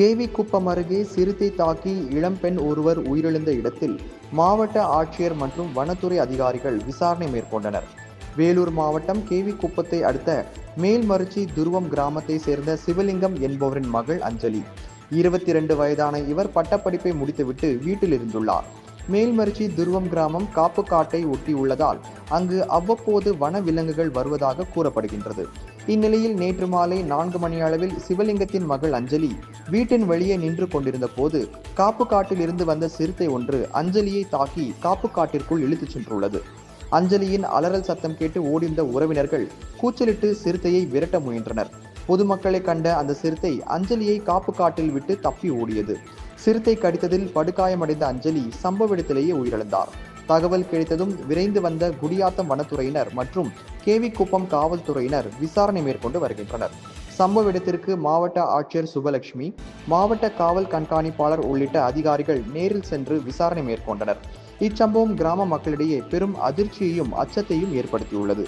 KV குப்பம் அருகே சிறுத்தை தாக்கி இளம்பெண் ஒருவர் உயிரிழந்த இடத்தில் மாவட்ட ஆட்சியர் மற்றும் வனத்துறை அதிகாரிகள் விசாரணை மேற்கொண்டனர். வேலூர் மாவட்டம் கேவி குப்பத்தை அடுத்த மேல்மருச்சி துருவம் கிராமத்தை சேர்ந்த சிவலிங்கம் என்பவரின் மகள் அஞ்சலி. இருபத்தி இரண்டு வயதான இவர் பட்டப்படிப்பை முடித்துவிட்டு வீட்டில் இருந்துள்ளார் மேல்மருச்சி துருவம் கிராமம் காப்பு காட்டை ஒட்டி உள்ளதால் அங்கு அவ்வப்போது வன விலங்குகள் வருவதாக கூறப்படுகின்றது. இந்நிலையில் நேற்று மாலை நான்கு மணி அளவில் சிவலிங்கத்தின் மகள் அஞ்சலி வீட்டின் வெளியே நின்று கொண்டிருந்த போது காப்பு காட்டில் இருந்து வந்த சிறுத்தை ஒன்று அஞ்சலியை தாக்கி காப்பு காட்டிற்குள் இழுத்துச் சென்றுள்ளது. அஞ்சலியின் அலறல் சத்தம் கேட்டு ஓடிந்த உறவினர்கள் கூச்சலிட்டு சிறுத்தையை விரட்ட முயன்றனர். பொதுமக்களை கண்ட அந்த சிறுத்தை அஞ்சலியை காப்பு காட்டில் விட்டு தப்பி ஓடியது. சிறுத்தை கடித்ததில் படுகாயமடைந்த அஞ்சலி சம்பவ இடத்திலேயே உயிரிழந்தார். தகவல் கிடைத்ததும் விரைந்து வந்த குடியாத்தம் வனத்துறையினர் மற்றும் கேவிக்குப்பம் காவல்துறையினர் விசாரணை மேற்கொண்டு வருகின்றனர். சம்பவ இடத்திற்கு மாவட்ட ஆட்சியர் சுபலட்சுமி மாவட்ட காவல் கண்காணிப்பாளர் உள்ளிட்ட அதிகாரிகள் நேரில் சென்று விசாரணை மேற்கொண்டனர். இச்சம்பவம் கிராம மக்களிடையே பெரும் அதிர்ச்சியையும் அச்சத்தையும் ஏற்படுத்தியுள்ளது.